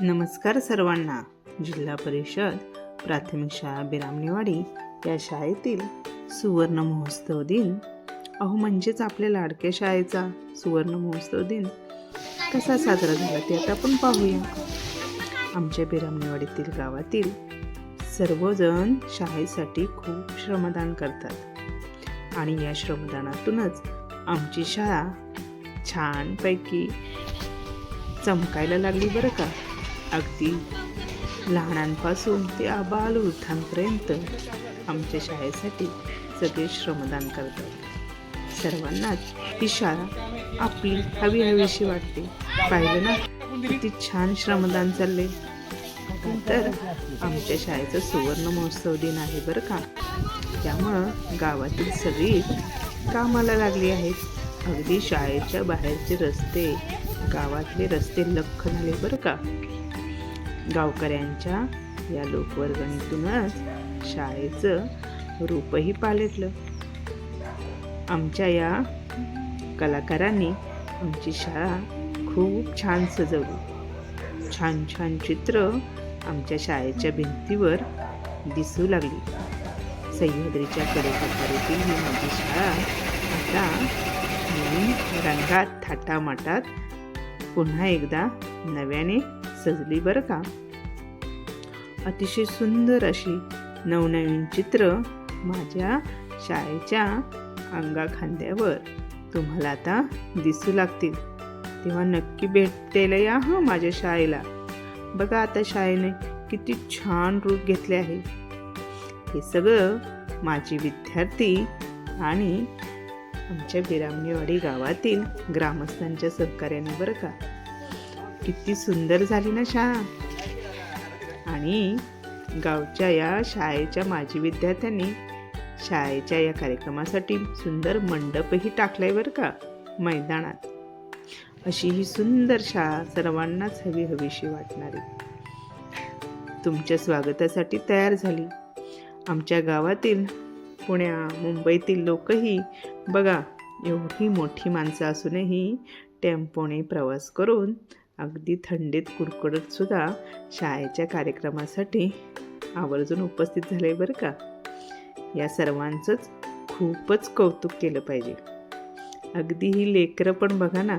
नमस्कार सर्वांना. जिल्हा परिषद प्राथमिक शाळा बिरामणेवाडी या शाळेतील सुवर्ण महोत्सव दिन. अहो म्हणजेच आपल्या लाडक्या शाळेचा सुवर्ण महोत्सव दिन कसा साजरा झाला ते आता आपण पाहूया. आमच्या बिरामणेवाडीतील गावातील सर्वजण शाळेसाठी खूप श्रमदान करतात. आणि या श्रमदानातूनच आमची शाळा छानपैकी चमकायला लागली बरं का? अगदी लहानांपासून ते आबाल वृद्धांपर्यंत आमच्या शाळेसाठी सगळे श्रमदान करतात. सर्वांनाच ही शाळा आपली हवी हवीशी वाटते. पाहिलं ना? किती छान श्रमदान चालले तर आमच्या शाळेचा सुवर्ण महोत्सव दिन आहे बरं का? त्यामुळं गावातील सगळी कामाला लागली आहेत. अगदी शाळेच्या बाहेरचे रस्ते गावातले रस्ते लख झाले बरं का? गावकऱ्यांच्या या लोकवर्गणीतूनच शाळेचं रूपही पालटलं. आमच्या या कलाकारांनी आमची शाळा खूप छान सजवली. छान छान चित्र आमच्या शाळेच्या भिंतीवर दिसू लागली. सह्याद्रीच्या कडेकपारीतील ही माझी शाळा आता नवीन रंगात थाटामाटात पुन्हा एकदा नव्याने सजली बरं का? अतिशय सुंदर अशी नवनवीन चित्र माझ्या शाळेच्या अंगाखांद्यावर तुम्हाला आता दिसू लागतील. तेव्हा नक्की भेटतेला या हं माझ्या शाळेला. बघा आता शाळेने किती छान रूप घेतले आहे. हे सगळं माझी विद्यार्थी आणि आमच्या बिरामणेवाडी गावातील ग्रामस्थांच्या सहकार्याने बरं का? किती सुंदर झाली ना शाळा आणि गावच्या या शाळेच्या माजी विद्यार्थ्यांनी शाळेच्या या कार्यक्रमासाठी सुंदर मंडपही टाकलाय बरं का मैदानात. अशी ही सुंदर शाळा सर्वांनाच हवी हवीशी वाटणारी. तुमच्या स्वागतासाठी तयार झाली. आमच्या गावातील पुण्या मुंबईतील लोकही बघा एवढी मोठी माणसं असूनही टेम्पोने प्रवास करून अगदी थंडीत कुडकुडत सुद्धा शाळेच्या कार्यक्रमासाठी आवर्जून उपस्थित झाले बरं का? या सर्वांचंच खूपच कौतुक केलं पाहिजे. अगदी ही लेकरं पण बघा ना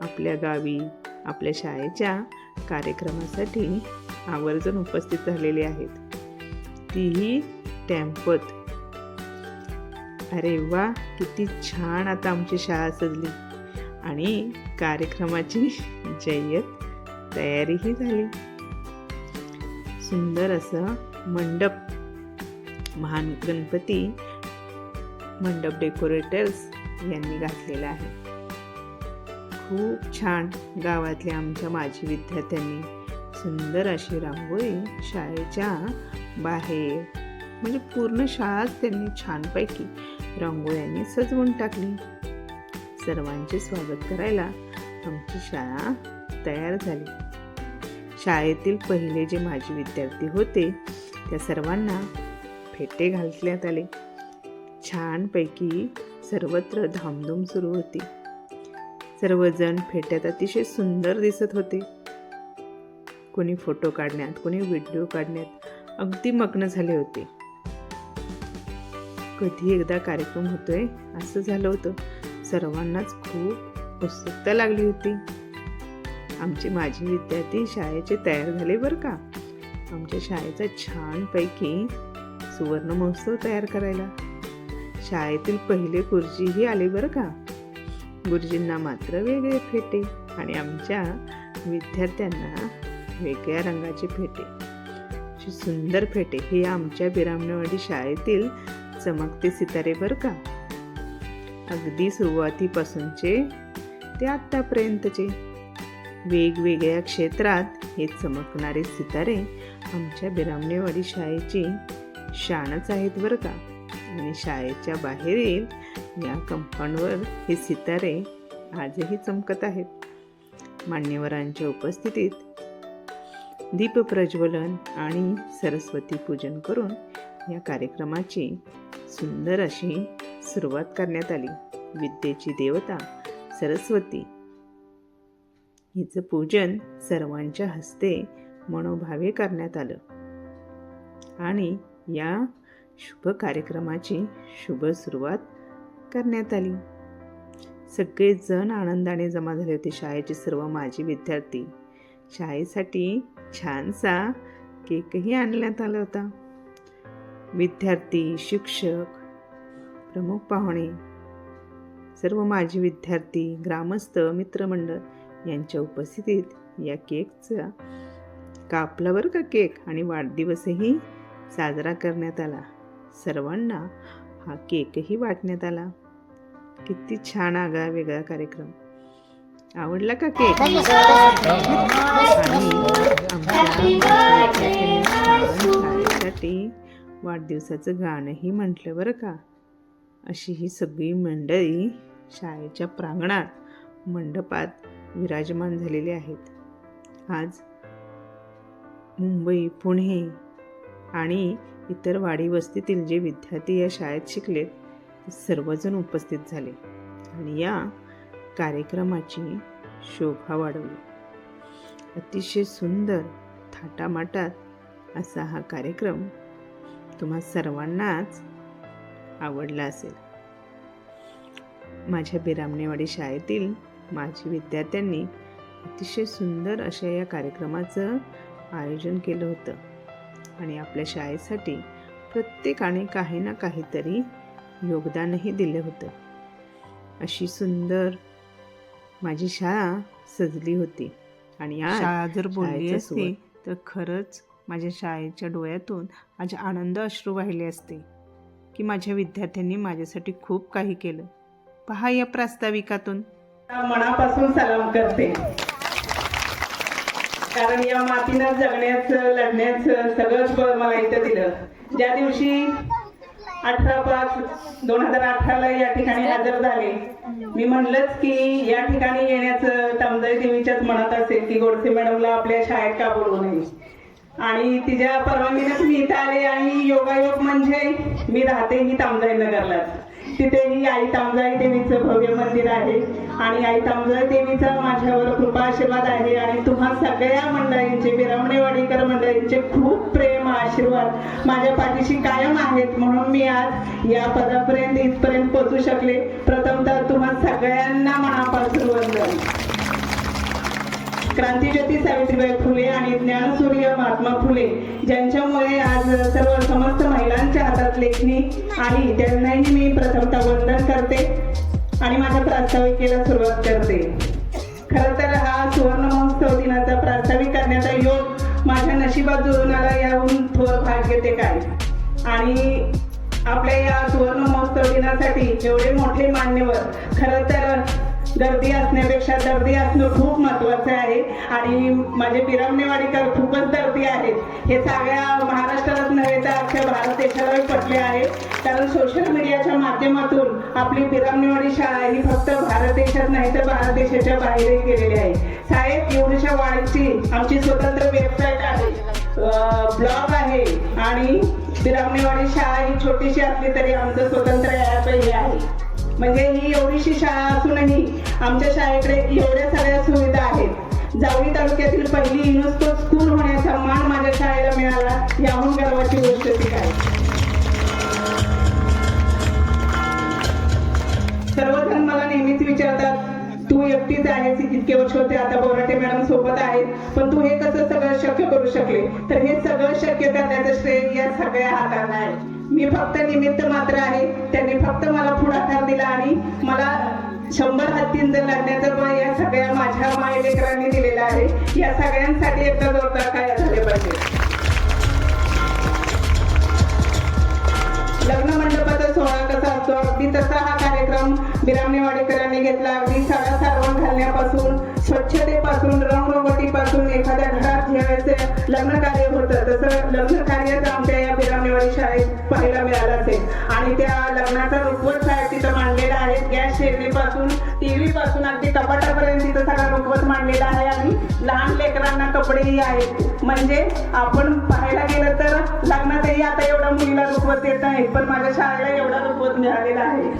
आपल्या गावी आपल्या शाळेच्या कार्यक्रमासाठी आवर्जून उपस्थित झालेली आहेत. तीही टॅम्पत. अरे वा किती छान आता आमची शाळा सजली. आणि कार्यक्रमाची जय्यत. तयारीही झाली. सुंदर असं मंडप. महान गणपती मंडप डेकोरेटर्स यांनी घातलेला आहे. खूप छान गावातल्या आमच्या माजी विद्यार्थ्यांनी सुंदर अशी रांगोळी शाळेच्या बाहेर म्हणजे पूर्ण शाळाच त्यांनी छानपैकी रांगोळ्यांनी सजवून टाकली. सर्वांचे स्वागत करायला आमची शाळा तयार झाली. शाळेतील पहिले जे माजी विद्यार्थी होते त्या सर्वांना फेटे घालण्यात आले. छानपैकी सर्वत्र धामधूम सुरू होती. सर्वजण फेट्यात अतिशय सुंदर दिसत होते. कोणी फोटो काढण्यात कोणी व्हिडिओ काढण्यात अगदी मग्न झाले होते. कधी एकदा कार्यक्रम होतोय असं झालं होतं. सर्वांनाच खूप उत्सुकता लागली होती. आमचे माजी विद्यार्थी शाळेचे तयार झाले बरं का? आमच्या शाळेचा छानपैकी सुवर्ण महोत्सव तयार करायला. शाळेतील पहिले गुरुजीही आले बरं का? गुरुजींना मात्र वेगळे फेटे आणि आमच्या विद्यार्थ्यांना वेगळ्या रंगाचे फेटे. सुंदर फेटे हे आमच्या बिरामणेवाडी शाळेतील चमकते सितारे बरं का? अगदी सुरुवातीपासूनचे ते आत्तापर्यंतचे. वेगवेगळ्या क्षेत्रात हे चमकणारे सितारे आमच्या बिरामणेवाडी शाळेची शानच आहेत बरं का. आणि शाळेच्या बाहेरील या कंपाऊंडवर हे सितारे आजही चमकत आहेत. मान्यवरांच्या उपस्थितीत दीपप्रज्वलन आणि सरस्वती पूजन करून या कार्यक्रमाची सुंदर अशी सुरुवात करण्यात आली. विद्येची देवता सरस्वती. हिचं पूजन सर्वांच्या हस्ते मनोभावे करण्यात आलं. आणि या शुभ कार्यक्रमाची शुभ सुरुवात करण्यात आली. सगळेजण आनंदाने जमा झाले होते शाळेचे सर्व माजी विद्यार्थी. शाळेसाठी छानसा केकही आणण्यात आला होता. विद्यार्थी शिक्षक प्रमुख पाहुणे. सर्व माजी विद्यार्थी ग्रामस्थ मित्रमंडळ यांच्या उपस्थितीत या केकचा कापला बरं का केक आणि वाढदिवसही साजरा करण्यात आला. सर्वांना हा केकही वाटण्यात आला. किती छान आगळा वेगळा कार्यक्रम. आवडला का केक? आणि वाढदिवसाचं गाणंही म्हटलं बरं का? अशी ही सगळी मंडळी शाळेच्या प्रांगणात मंडपात विराजमान झालेली आहेत. आज मुंबई पुणे आणि इतर वाडी वस्तीतील जे विद्यार्थी या शाळेत शिकलेत ते सर्वजण उपस्थित झाले आणि या कार्यक्रमाची शोभा वाढवली. अतिशय सुंदर थाटामाटात असा हा कार्यक्रम तुम्हा सर्वांनाच आवडला असेल. माझ्या बिरामणेवाडी शाळेतील माजी विद्यार्थ्यांनी अतिशय सुंदर अशा या कार्यक्रमाचं आयोजन केलं होतं. आणि आपल्या शाळेसाठी प्रत्येकाने काही ना काहीतरी योगदानही दिलं होतं. अशी सुंदर माझी शाळा सजली होती. आणि शाळा जर बोलली असती तर खरंच माझ्या शाळेच्या डोळ्यातून माझे आनंद अश्रू वाहिले असते. की माझ्या विद्यार्थ्यांनी माझ्यासाठी खूप काही केलं. पहा या प्रास्ताविकातून. मनापासून सलाम करते. कारण या मातीनं जगण्याचं लढण्याचं सगळंच बळ मला इथं दिलं. ज्या दिवशी अठरा पाच दोन हजार अठराला या ठिकाणी हजर झाले मी म्हणलंच की या ठिकाणी येण्याचं तमदाई देवीच्याच मनात असेल की गोडसे मॅडमला आपल्या शाळेत का बोलवू नये? आणि तिच्या परवानगीनेच मी इथं आले आणि योगायोग म्हणजे मी राहते ही तामजाई नगरलाच. तिथेही आई तामजाई देवीचं भव्य मंदिर आहे. आणि आई तामजाई देवीचा माझ्यावर कृपा आशीर्वाद आहे. आणि तुम्हा सगळ्या मंडळींचे बिरमणेवाडीकर मंडळींचे खूप प्रेम आशीर्वाद माझ्या पाठीशी कायम आहेत. म्हणून मी आज या पदापर्यंत इथपर्यंत पोहोचू शकले. प्रथमतः तुम्हा सगळ्यांना मनापासून वंदन. क्रांतीज्योती सावित्रीबाई फुले आणि ज्ञानसूर्य महात्मा फुले ज्यांच्यामुळे आज सर्व समस्त महिलांच्या हातात लेखणी आली त्यांनाही मी प्रथमतः वंदन करते आणि माझ्या प्रास्ताविकेला सुरुवात करते. खरं तर हा सुवर्ण महोत्सव दिनाचा प्रास्ताविक करण्याचा योग माझ्या नशिबात जुळून आला याहून थोर भाग्य ते काय? आणि आपल्या या सुवर्ण महोत्सव दिनासाठी एवढे मोठे मान्यवर खरं तर गर्दी असण्यापेक्षा दर्दी असणं खूप महत्वाचं आहे. आणि माझे पिरमनेवाडीकर खूपच दर्दी आहेत. हे सगळ्या महाराष्ट्रालाच नव्हे तर अख्ख्या भारत देशाला पटले आहे. कारण सोशल मीडियाच्या माध्यमातून आपली पिरमनेवाडी शाळा ही फक्त भारत देशात नाही तर भारत देशाच्या बाहेरही गेलेली आहे. साहेब एवढीच्या वाडीची आमची स्वतंत्र वेबसाईट आहे. ब्लॉग आहे. आणि बिरामणेवाडी शाळा ही छोटीशी असली तरी आमचं स्वतंत्र ॲपही आहे. म्हणजे ही एवढीशी शाळा असूनही आमच्या शाळेकडे एवढ्या सगळ्या सुविधा आहेत. जावळी तालुक्यातील पहिली युनेस्को स्कूल होण्याचा मान माझ्या शाळेला मिळाला याहून गर्वाची गोष्ट ती काय? सर्वजण मला नेहमीच विचारतात तू एकटीच आहेस इतके वर्ष होते आता बोराटे मॅडम सोबत आहेत पण तू हे कसं सगळं शक्य करू शकले? तर हे सगळं शक्य करण्याचं श्रेय या सगळ्या हातांना आहे. मी फक्त निमित्त मात्र आहे. त्यांनी फक्त मला पुढाकार दिला आणि मला शंभर हत्तींचं लढण्याचं बळ या सगळ्या माझ्या मायलेकरांनी दिलेलं आहे. या सगळ्यांसाठी एकदा जोरदार काय झाले पाहिजे. सोहळा अगदी तसा हा कार्यक्रम बिरामणेवाडीकरांनी घेतला. अगदी साडा सारवण घालण्यापासून स्वच्छतेपासून रंगरोगटीपासून एखाद्या घरात ज्यावेळेस लग्न कार्य होतं. तसं लग्न कार्यच आमच्या या बिरामणेवाडी शाळेत पाहायला मिळालं असेल. आणि त्या लग्नाचा रुखवत साहेब तिथं मांडलेला आहेत गॅस शेगडीपासून टीव्ही अगदी कपाटापर्यंत तिथं सगळा रुखवत मांडलेला आहे आणि लहान लेकरांना कपडेही आहेत. म्हणजे आपण पाहायला गेलं तर लग्नातही आता एवढा मुलीला रुखवत येत नाही पण माझ्या शाळेला एवढा रुखवत मिळालेला आहे.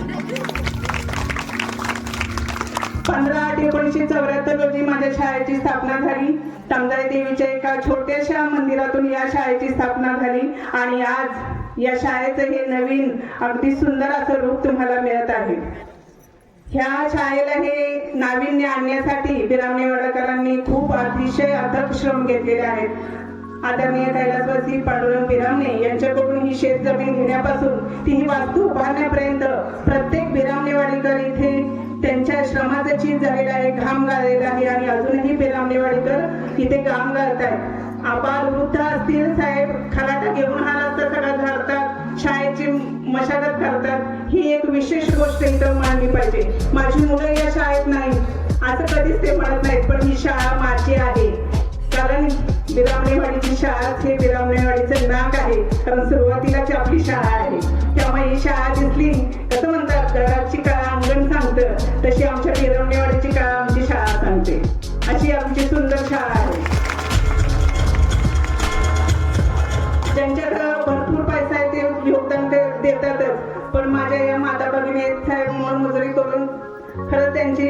पंधरा आठ एकोणीसशे चौऱ्याहत्तर रोजी माझ्या शाळेची स्थापना झाली. तमदाई देवीच्या एका छोट्याशा मंदिरातून या शाळेची स्थापना झाली आणि आज या शाळेचं हे नवीन अगदी सुंदर असं रूप तुम्हाला मिळत आहे. ह्या शाळेला हे नाविन्य आणण्यासाठी बिरामणे वडकरांनी खूप अतिशय अथक श्रम घेतलेले आहेत. आदरणीय कैलासवासी पांडुरंग बिरामणे यांच्याकडून ही शेत जमीन घेण्यापासून ती ही वास्तू उभारण्यापर्यंत प्रत्येक बिरामणेवाडीकर इथे त्यांच्या श्रमाचं चीज झालेलं आहे घाम गाळलेला आहे आणि अजूनही बिरामणेवाडीकर तिथे घाम गाळत आहेत आबाल वृद्ध असतील साहेब खलाटा घेऊन हा रस्ता सगळा झाडतात शाळेची मशागत करतात. ही एक विशेष गोष्ट इथं मानली पाहिजे. माझी मुलं या शाळेत नाही असं कधीच ते म्हणत नाहीत पण ही शाळा माझी आहे. कारण विरामणेवाडीची शाळा हे विरामणेवाडीचं नाक आहे. कारण सुरुवातीलाच आपली शाळा आहे. त्यामुळे ही शाळा दिसली. कसं म्हणतात? घराची काळा अंगण सांगतं. तशी आमच्या विरामणेवाडीची काळा आमची शाळा सांगते. अशी आमची सुंदर शाळा आहे. ज्यांच्याकडं भरपूर पैसा आहे ते योगदान देतातच. पण माझ्या या माता भगिनी साहेब मोलमजुरी करून खरंच त्यांची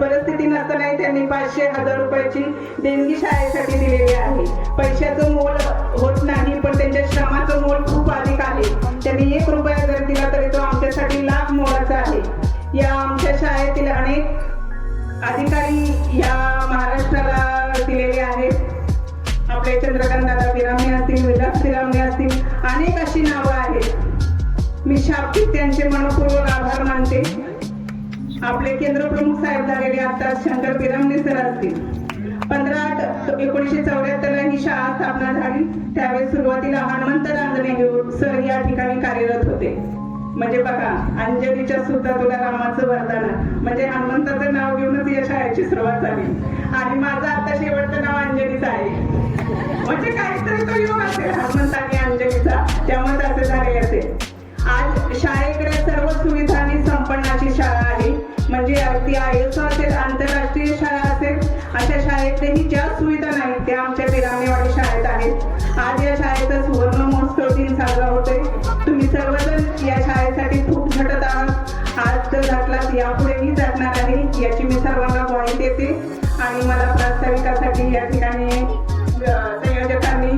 परिस्थिती नसतानाही त्यांनी पाचशे हजार रुपयाची देणगी शाळेसाठी दिलेली आहे. पैशाचं मोल होत नाही पण त्यांच्या श्रमाचं मोल खूप अधिक आहे. त्यांनी एक रुपया जर दिला तरी तो आमच्यासाठी लाभ मोलाचा आहे. या आमच्या शाळेतील अनेक अधिकारी या महाराष्ट्राला दिलेले आहेत. आपले चंद्रकांत दादा असतील विलास बिरामणे असतील अनेक अशी नावं आहेत. मी शाब्दिक त्यांचे मनपूर्वक आभार मानते. आपले केंद्र प्रमुख साहेब झालेले आता शंकर पिरामणे सर असतील. पंधरा आठ एकोणीसशे चौऱ्याहत्तर ला ही शाळा स्थापना झाली. त्यावेळी सुरुवातीला हनुमंत रांजणे सर या ठिकाणी कार्यरत होते. म्हणजे बघा अंजलीच्या सुद्धा तुला रामाचं वरदान म्हणजे हनुमंताचं नाव घेऊनच या शाळेची सुरुवात झाली. आणि माझं आता शेवटचं नाव अंजलीचं आहे. म्हणजे काहीतरी तो योग असेल हनुमंत आणि अंजलीचा. त्यामुळे असे झाले असेल. आज शाळेकडे सर्व सुविधांनी संपन्नाची शाळा आहे. म्हणजे अगदी आयएस असेल आंतरराष्ट्रीय शाळा असेल अशा शाळेतही ज्या सुविधा नाहीत त्या आमच्या पिरामेवाडी शाळेत आहेत. आज या शाळेचा सुवर्ण महोत्सव दिन साजरा होतोय. तुम्ही सर्वजण या शाळेसाठी खूप झटत आहात. आज तर झटलात यापुढेही झटणार आहे याची मी सर्वांना ग्वाही देते. आणि मला प्रास्ताविकासाठी या ठिकाणी संयोजकांनी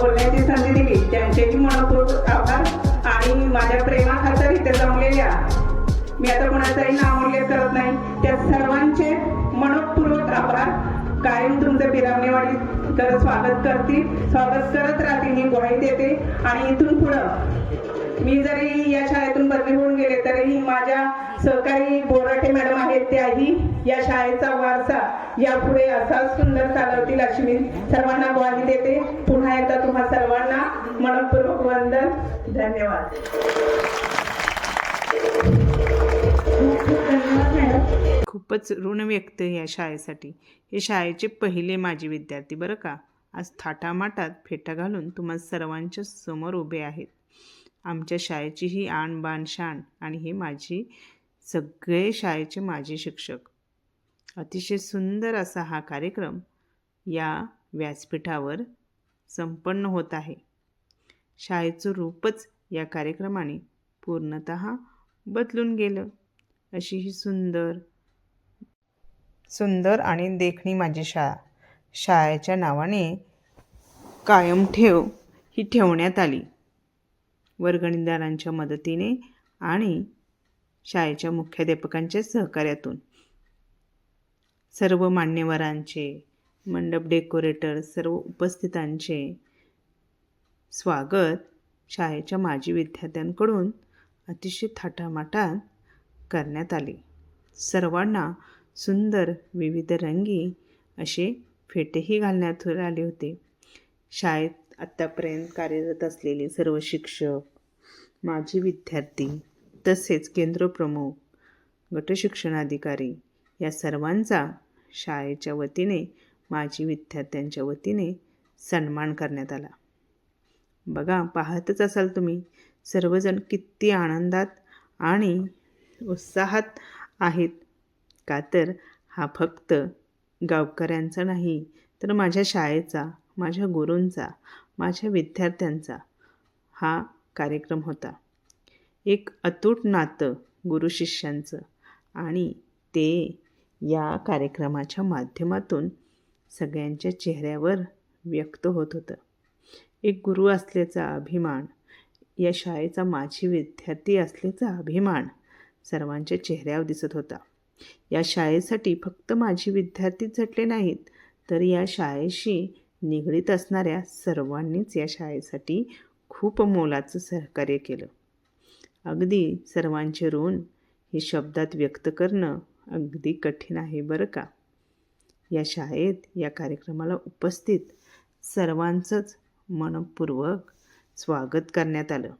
बोलण्याची संधी दिली. त्यांचेही मनपूर्वक आभार. आणि माझ्या प्रेमाखातर इथे जमलेल्या मी आता कोणाचाही नामोल्लेख करत नाही. त्या सर्वांचे मनपूर्वक आभार. कायम तुमचं बिरामणेवाडी तर स्वागत करतील स्वागत करत राहतील ही ग्वाही देते आणि इथून पुढं मी जरी या शाळेतून बदली होऊन गेले तरीही माझ्या सहकारी बोराटे मॅडम आहेत त्याही या शाळेचा वारसा यापुढे असाच सुंदर चालवतील अशी मी सर्वांना ग्वाही देते. पुन्हा एकदा तुम्हा सर्वांना मनपूर्वक वंदन. धन्यवाद. खूपच ऋण व्यक्त या शाळेसाठी. हे शाळेचे पहिले माजी विद्यार्थी बरं का? आज थाटामाटात फेटा घालून तुम्हा सर्वांच्या समोर उभे आहेत. आमच्या शाळेची ही आणबाण शान शाण आणि हे माझी सगळे शाळेचे माजी शिक्षक. अतिशय सुंदर असा हा कार्यक्रम या व्यासपीठावर संपन्न होत आहे. शाळेचं रूपच या कार्यक्रमाने पूर्णत बदलून गेलं. अशी ही सुंदर सुंदर आणि देखणी माझी शाळा. शाळेच्या नावाने कायम ठेव ही ठेवण्यात आली. वर्गणीदारांच्या मदतीने आणि शाळेच्या मुख्याध्यापकांच्या सहकार्यातून. सर्व मान्यवरांचे मंडप डेकोरेटर सर्व उपस्थितांचे स्वागत शाळेच्या माजी विद्यार्थ्यांकडून अतिशय थाटामाटात करण्यात आले. सर्वांना सुंदर विविध रंगी असे फेटेही घालण्यात आले होते. शाळेत आत्तापर्यंत कार्यरत असलेले सर्व शिक्षक माजी विद्यार्थी तसेच केंद्रप्रमुख गटशिक्षणाधिकारी या सर्वांचा शाळेच्या वतीने माजी विद्यार्थ्यांच्या वतीने सन्मान करण्यात आला. बघा पाहतच असाल तुम्ही सर्वजण किती आनंदात आणि उत्साहात आहेत. का तर हा फक्त गावकऱ्यांचा नाही तर माझ्या शाळेचा माझ्या गुरूंचा माझ्या विद्यार्थ्यांचा हा कार्यक्रम होता. एक अतूट नातं गुरु शिष्यांचं आणि ते या कार्यक्रमाच्या माध्यमातून सगळ्यांच्या चेहऱ्यावर व्यक्त होत होतं. एक गुरु असल्याचा अभिमान या शाळेचा माझी विद्यार्थी असल्याचा अभिमान सर्वांच्या चेहऱ्यावर दिसत होता. या शाळेसाठी फक्त माझी विद्यार्थीच झटले नाहीत तर या शाळेशी निगडीत असणाऱ्या सर्वांनीच या शाळेसाठी खूप मोलाचं सहकार्य केलं. अगदी सर्वांचे ऋण हे शब्दात व्यक्त करणं अगदी कठीण आहे बरं का? या शाळेत या कार्यक्रमाला उपस्थित सर्वांचंच मनपूर्वक स्वागत करण्यात आलं.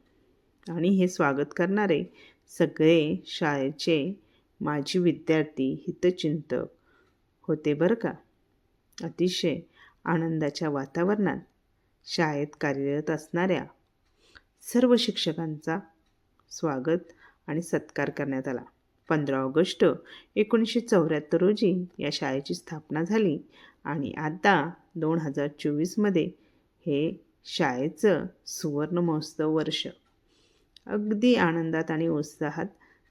आणि हे स्वागत करणारे सगळे शाळेचे माझी विद्यार्थी हितचिंतक होते बरं का? अतिशय आनंदाच्या वातावरणात शाळेत कार्यरत असणाऱ्या सर्व शिक्षकांचा स्वागत आणि सत्कार करण्यात आला. पंधरा ऑगस्ट एकोणीसशे चौऱ्याहत्तर रोजी या शाळेची स्थापना झाली आणि आता दोन हजार चोवीसमध्ये हे शाळेचं सुवर्ण महोत्सव वर्ष. अगदी आनंदात आणि उत्साहात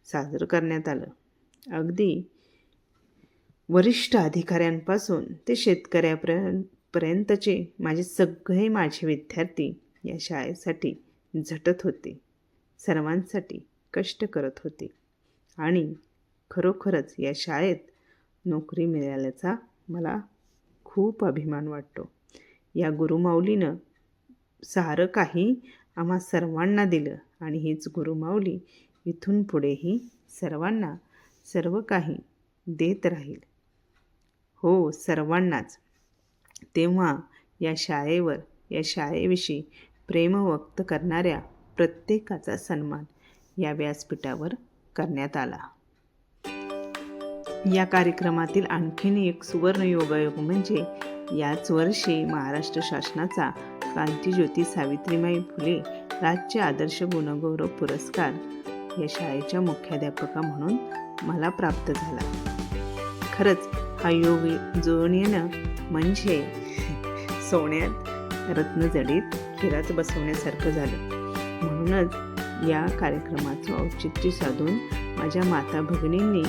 साजरं करण्यात आलं. अगदी. वरिष्ठ अधिकाऱ्यांपासून ते शेतकऱ्यापर्यंत पर्यंतचे माझे सगळे माझे विद्यार्थी या शाळेसाठी झटत होते. सर्वांसाठी कष्ट करत होते. आणि खरोखरच या शाळेत नोकरी मिळाल्याचा मला खूप अभिमान वाटतो. या गुरुमाऊलीनं सारं काही आम्हा सर्वांना दिलं आणि हीच गुरुमाऊली इथून पुढेही सर्वांना सर्व काही देत राहील. हो सर्वांनाच. तेव्हा या शाळेवर या शाळेविषयी प्रेम व्यक्त करणाऱ्या प्रत्येकाचा सन्मान या व्यासपीठावर करण्यात आला. या कार्यक्रमातील आणखीन एक सुवर्ण योगायोग म्हणजे याच वर्षी महाराष्ट्र शासनाचा क्रांतीज्योती सावित्रीबाई फुले राज्य आदर्श गुणगौरव पुरस्कार या शाळेच्या मुख्याध्यापका म्हणून मला प्राप्त झाला. खरंच हा योग जुळून येणं म्हणजे सोन्यात रत्नजडीत हिरात बसवण्यासारखं झालं. म्हणूनच या कार्यक्रमाचं औचित्य साधून माझ्या माता भगिनींनी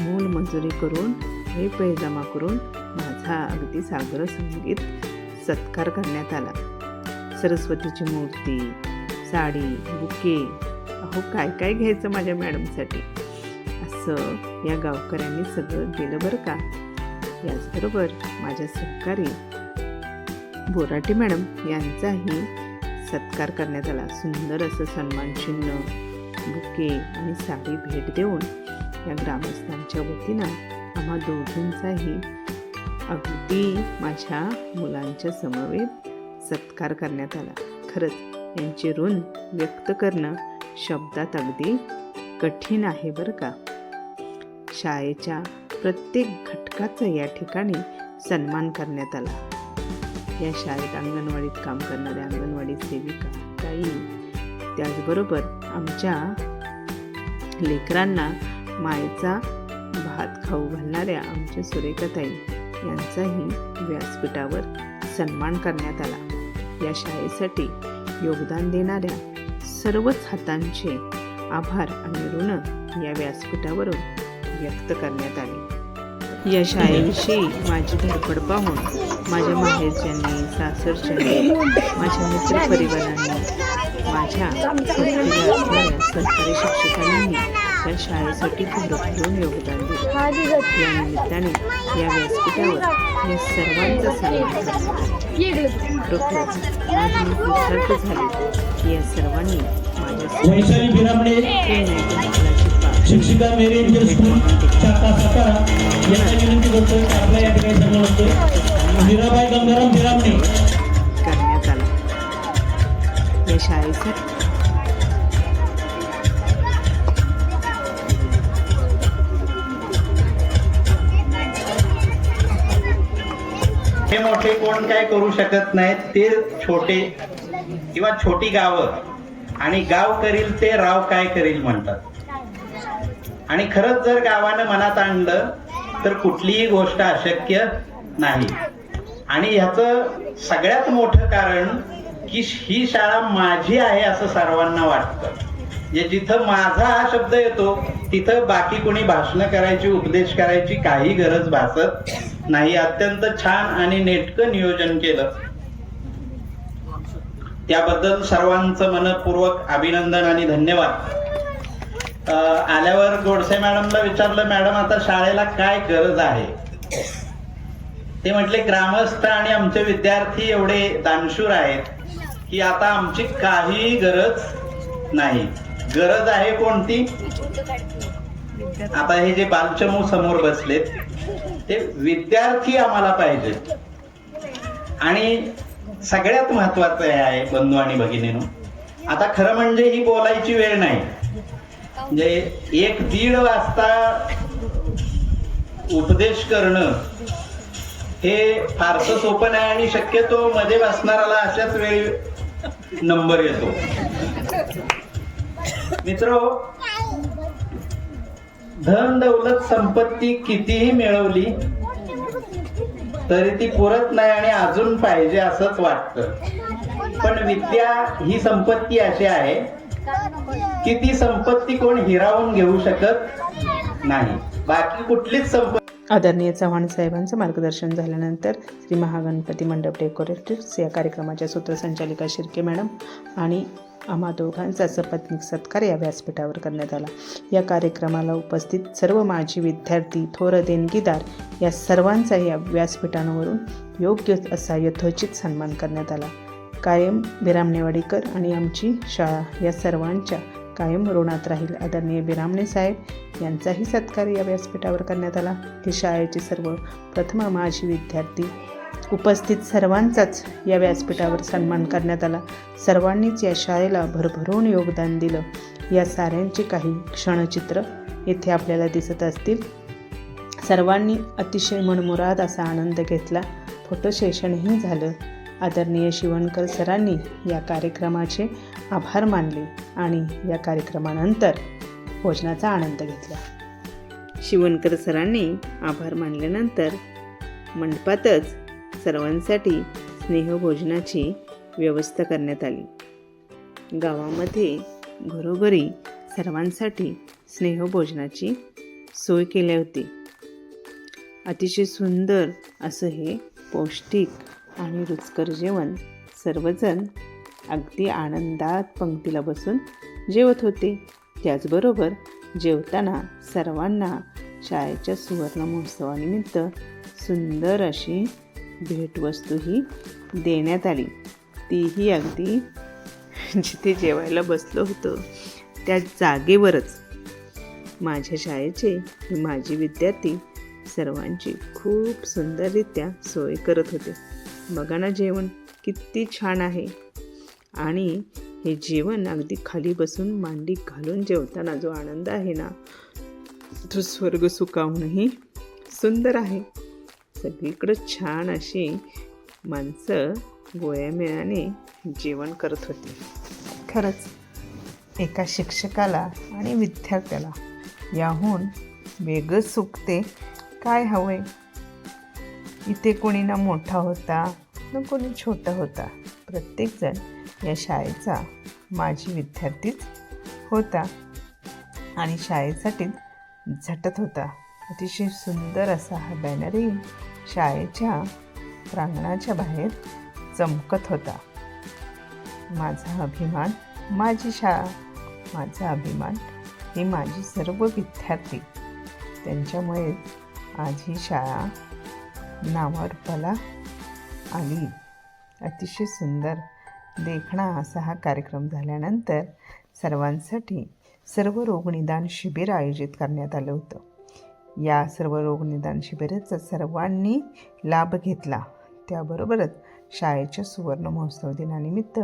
मूल मजुरी करून हे जमा करून माझा अगदी सागर संगीत सत्कार करण्यात आला. सरस्वतीची मूर्ती साडी बुके अहो काय काय घ्यायचं माझ्या मॅडमसाठी? असं या गावकऱ्यांनी सगळं केलं बरं का? याचबरोबर माझ्या सहकारी बोराटे मॅडम यांचाही सत्कार करण्यात आला. सुंदर असं सन्मान चिन्ह बुके आणि साडी भेट देऊन या ग्रामस्थांच्या वतीनं आम्हा दोघींचाही अगदी माझ्या मुलांच्या समवेत सत्कार करण्यात आला. खरंच यांचे ऋण व्यक्त करणं शब्दात अगदी कठीण आहे बरं का? शाळेच्या प्रत्येक घटकाचा या ठिकाणी सन्मान करण्यात आला. या शाळेत अंगणवाडीत काम करणाऱ्या अंगणवाडी सेविका ताई त्याचबरोबर आमच्या लेकरांना मायेचा भात खाऊ घालणाऱ्या आमच्या सुरेखाताई यांचाही व्यासपीठावर सन्मान करण्यात आला. या शाळेसाठी योगदान देणाऱ्या सर्वच हातांचे आभार आणि ऋण या व्यासपीठावरून व्यक्त करण्यात आले. या शाळेविषयी माझी धडपड पाहून माझ्या माहेरच्यांनी सासरच्यांनी माझ्या मित्रपरिवारांनी माझ्या सरकारी शिक्षकांनी या शाळेसाठी भरभरून योगदान दिले. या निमित्ताने या व्यासपीठावर या सर्वांचा सन्मान मी कृतार्थ झाले की या सर्वांनी माझ्या शिक्षिका मेरी इंडियन स्कूल शाखा सातारा यांना विनंती करतोय आपल्या या ठिकाणी सन्मान होतोय मीराबाई गंगाराम बिरामणे करण्यात आला या शाळेसाठी हे मोठे कोण काय करू शकत नाहीत? ते छोटे किंवा छोटी गावं. आणि गाव करील ते राव काय करील म्हणतात. आणि खरंच जर गावानं मनात आणलं तर कुठलीही गोष्ट अशक्य नाही. आणि ह्याचं सगळ्यात मोठं कारण की ही शाळा माझी आहे असं सर्वांना वाटतं. जे जिथं माझा हा शब्द येतो तिथं बाकी कोणी भाषणं करायची उपदेश करायची काही गरज भासत नाही. अत्यंत छान आणि नेटकं नियोजन केलं. त्याबद्दल सर्वांचं मनपूर्वक अभिनंदन आणि धन्यवाद. आल्यावर गोडसे मॅडमला विचारलं मॅडम आता शाळेला काय गरज आहे? ते म्हटले ग्रामस्थ आणि आमचे विद्यार्थी एवढे दानशूर आहेत की आता आमची काही गरज नाही. गरज आहे कोणती? आता हे जे बालचमू समोर बसलेत ते विद्यार्थी आम्हाला पाहिजेत आणि सगळ्यात महत्वाचं हे आहे बंधू आणि भगिनीनो आता खरं म्हणजे ही बोलायची वेळ नाही. म्हणजे एक दीड वाजता उपदेश करणं हे फारसं सोपं नाही आणि शक्यतो मध्ये बसणाऱ्याला अशाच वेळी नंबर येतो. मित्र धन दौलत संपत्ती कितीही मिळवली तरी ती पुरत नाही आणि अजून पाहिजे असंच वाटतं. पण विद्या ही संपत्ती अशी आहे किती संपत्ती कोण हिरावून घेऊ शकत नाही. बाकी कुठलीच संपत्ती आदरणीय चव्हाण साहेबांचं मार्गदर्शन झाल्यानंतर श्री महागणपती मंडप डेकोरेटिव्स या कार्यक्रमाच्या सूत्रसंचालिका शिर्के मॅडम आणि आम्हा दोघांचा सपत्नीक सत्कार या व्यासपीठावर करण्यात आला. या कार्यक्रमाला उपस्थित सर्व माजी विद्यार्थी थोर देणगीदार या सर्वांचा या व्यासपीठांवरून योग्य असा यथोचित सन्मान करण्यात आला. कायम बिरामनेवाडीकर आणि आमची शाळा या सर्वांच्या कायम ऋणात राहील. आदरणीय बिरामणे साहेब यांचाही सत्कार या व्यासपीठावर करण्यात आला. हे शाळेचे सर्व प्रथम माजी विद्यार्थी उपस्थित सर्वांचाच या व्यासपीठावर सन्मान करण्यात आला. सर्वांनीच या शाळेला भरभरून योगदान दिलं. या साऱ्यांचे काही क्षणचित्र येथे आपल्याला दिसत असतील. सर्वांनी अतिशय मनमुराद असा आनंद घेतला. फोटो सेशनही झालं. आदरणीय शिवणकर सरांनी या कार्यक्रमाचे आभार मानले आणि या कार्यक्रमानंतर भोजनाचा आनंद घेतला. शिवणकर सरांनी आभार मानल्यानंतर मंडपातच सर्वांसाठी स्नेहभोजनाची व्यवस्था करण्यात आली. गावामध्ये घरोघरी सर्वांसाठी स्नेहभोजनाची सोय केली होती. अतिशय सुंदर असं हे पौष्टिक आणि रुचकर जेवण सर्वजण अगदी आनंदात पंक्तीला बसून जेवत होते. त्याचबरोबर जेवताना सर्वांना शाळेच्या सुवर्ण महोत्सवानिमित्त सुंदर अशी भेटवस्तूही देण्यात आली. तीही अगदी जिथे जेवायला बसलो होतो त्या जागेवरच. माझ्या शाळेचे हे माजी विद्यार्थी सर्वांची खूप सुंदररित्या सोय करत होते. बघा ना जेवण किती छान आहे. आणि हे जेवण अगदी खाली बसून मांडी घालून जेवताना जो आनंद आहे ना तो स्वर्ग सुकावूनही सुंदर आहे. सगळीकडं छान अशी माणसं गोळ्यामेळाने जेवण करत होती. खरंच एका शिक्षकाला आणि विद्यार्थ्याला याहून वेगळं सुखते काय काय हवंय? इथे कोणी ना मोठा होता ना कोणी छोटा होता. प्रत्येकजण या शाळेचा माजी विद्यार्थीच होता आणि शाळेसाठीच झटत होता. अतिशय सुंदर असा हा बॅनरही शाळेच्या प्रांगणाच्या बाहेर चमकत होता. माझा अभिमान माझी शाळा माझा अभिमान हे माझी सर्व विद्यार्थी. त्यांच्यामुळे आज ही शाळा नावारूपाला आली. अतिशय सुंदर देखणा असा हा कार्यक्रम झाल्यानंतर सर्वांसाठी सर्व रोगनिदान शिबिर आयोजित करण्यात आलं होतं. या सर्व रोगनिदान शिबिराचा सर्वांनी लाभ घेतला. त्याबरोबरच शाळेच्या सुवर्ण महोत्सव दिनानिमित्त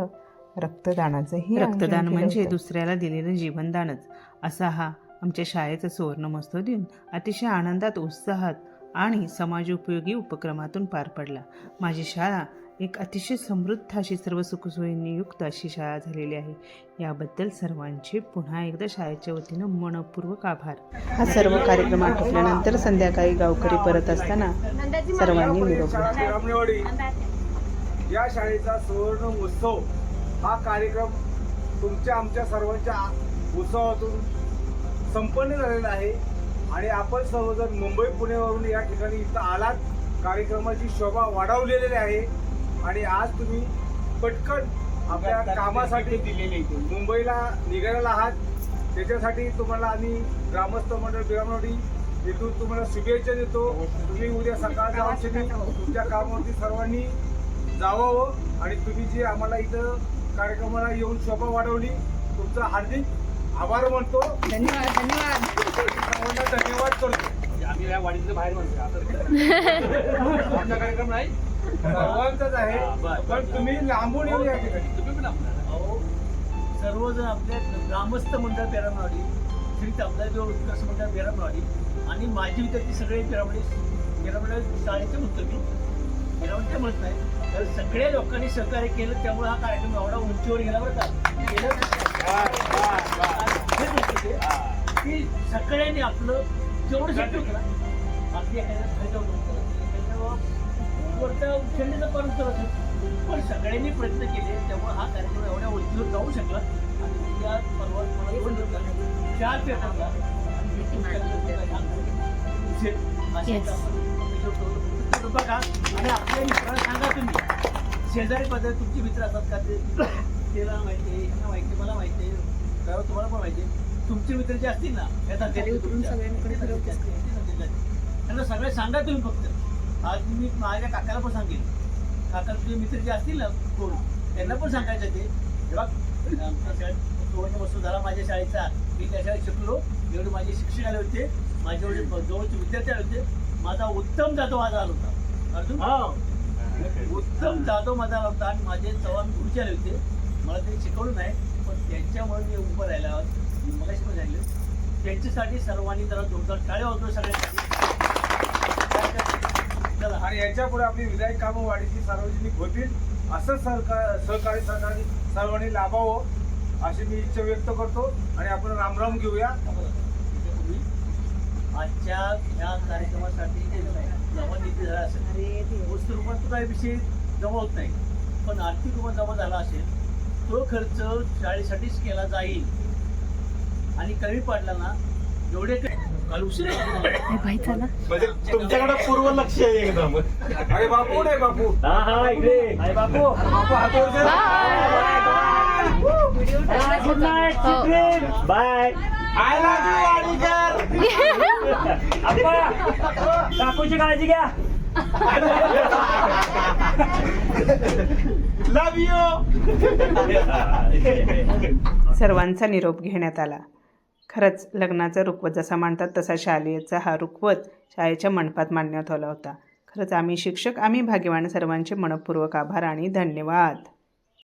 रक्तदानाचंही रक्तदान म्हणजे. दुसऱ्याला दिलेलं जीवनदानच. असा हा आमच्या शाळेचा सुवर्ण महोत्सव दिन अतिशय आनंदात उत्साहात आणि समाजोपयोगी उपक्रमातून पार पडला. माझी शाळा एक अतिशय समृद्ध अशी सर्व सुखसोयींनी युक्त अशी शाळा झालेली आहे. याबद्दल सर्वांचे पुन्हा एकदा शाळेच्या वतीनं मनपूर्वक आभार. हा सर्व कार्यक्रम आटोपल्यानंतर संध्याकाळी गावकरी परत असताना सर्वांनी निरोप या शाळेचा सुवर्ण महोत्सव हा कार्यक्रम तुमच्या आमच्या सर्वांच्या उत्सवातून संपन्न झालेला आहे. आणि आपण सर्वजण मुंबई पुण्यावरून या ठिकाणी इथं आलात. कार्यक्रमाची शोभा वाढवलेली आहे. आणि आज तुम्ही पटकन आपल्या कामासाठी दिलेले मुंबईला निघालेला आहात. त्याच्यासाठी तुम्हाला आम्ही ग्रामस्थ मंडळ बिरामवाडी इथून तुम्हाला शुभेच्छा देतो. तुम्ही उद्या सकाळच्या औषधी तुमच्या कामावरती सर्वांनी जावावं आणि तुम्ही जे आम्हाला इथं कार्यक्रमाला येऊन शोभा वाढवली तुमचा हार्दिक आभार मानतो. धन्यवाद धन्यवाद. धन्यवाद करतो. आम्ही या वाडीतलं बाहेर म्हणतो आमचा कार्यक्रम नाही. सर्वांचाच आहे. पण तुम्ही लांबून येऊन या ठिकाणी. तुम्ही पण अहो, सर्वजण आपल्या ग्रामस्थ मंडळ पेरामवाडी श्री तमदादेव उत्कर्ष मंडळ पेरामवाडी आणि माझी विद्यार्थी सगळे पेरामवाडी पेरामवाडी शाळेचे म्हणतो मी पेरामवाडीचे म्हणत नाही तर सगळ्या लोकांनी सहकार्य केलं त्यामुळे हा कार्यक्रम एवढा उंचीवर गेला बरं का. गेलं हे म्हणतो ते, की सगळ्यांनी आपलं जेवढं शक्य होतं ना आपली एखाद्या थंडीचं पण करत होतं. पण सगळ्यांनी प्रयत्न केले त्यामुळे हा कार्यक्रम एवढ्या उंचीवर जाऊ शकला. आणि उद्या परवा मला दोन दिवसात चार पेपरला आणि बघा आपल्या मित्रांना सांगा तुम्ही शेजारी पद्धत तुमचे मित्र असतात का ते? त्याला माहिती आहे ह्यांना माहिती आहे, मला माहिती आहे त्यावर तुम्हाला पण माहिती आहे. तुमचे मित्र जे असतील ना. त्यांना सगळे सांगा तुम्ही फक्त. आज मी माझ्या काकाला पण सांगेन. काका तुझे मित्र जे असतील ना कोण? त्यांना पण सांगायचं ते. जेव्हा आमच्या शाळेत सुवर्ण वस्तू झाला माझ्या शाळेचा. मी त्या शाळेत शिकलो. एवढे माझे शिक्षक आले होते. माझे एवढे जवळचे विद्यार्थी आले होते. माझा उत्तम जाधव माझा आला होता. अर्जुन उत्तम जाधव माझा आला होता. आणि माझे चव्हाण गुरुजी आले होते. मला ते शिकवलं नाही पण त्यांच्यामुळे मी उभं राहिला. मला शिकवून सांगितलं. त्यांच्यासाठी सर्वांनी जरा जोरदार टाळ्या होतो सगळ्यांसाठी. चला. आणि याच्यापुढे आपली विधायक कामं वाढीची सार्वजनिक होतील असं सरकार सहकारी सरकारी सर्वांनी लाभावं अशी मी इच्छा व्यक्त करतो. आणि आपण रामराम घेऊया. आजच्या ह्या कार्यक्रमासाठी जमा निधी झाला असेल. वस्तू रूपात काही विषय जमा होत नाही. पण आर्थिक रूपात जमा झाला असेल तो खर्च शाळेसाठीच केला जाईल. आणि कमी पडला ना एवढे काही- काल उशीर व्हायचा ना म्हणजे तुमच्याकडे पूर्व लक्ष आहे एकदम अरे बापू नाही बापू हा हा इकडे अरे बापू. Good night. बाय वाडीकर. काकूची काळजी घ्या. सर्वांचा निरोप घेण्यात आला खरंच लग्नाचा रुखवत जसा मांडतात तसा शालेयचा हा रुखवत शाळेच्या मंडपात मांडण्यात आला होता. खरंच आम्ही शिक्षक आम्ही भाग्यवान सर्वांचे मनपूर्वक आभार आणि धन्यवाद.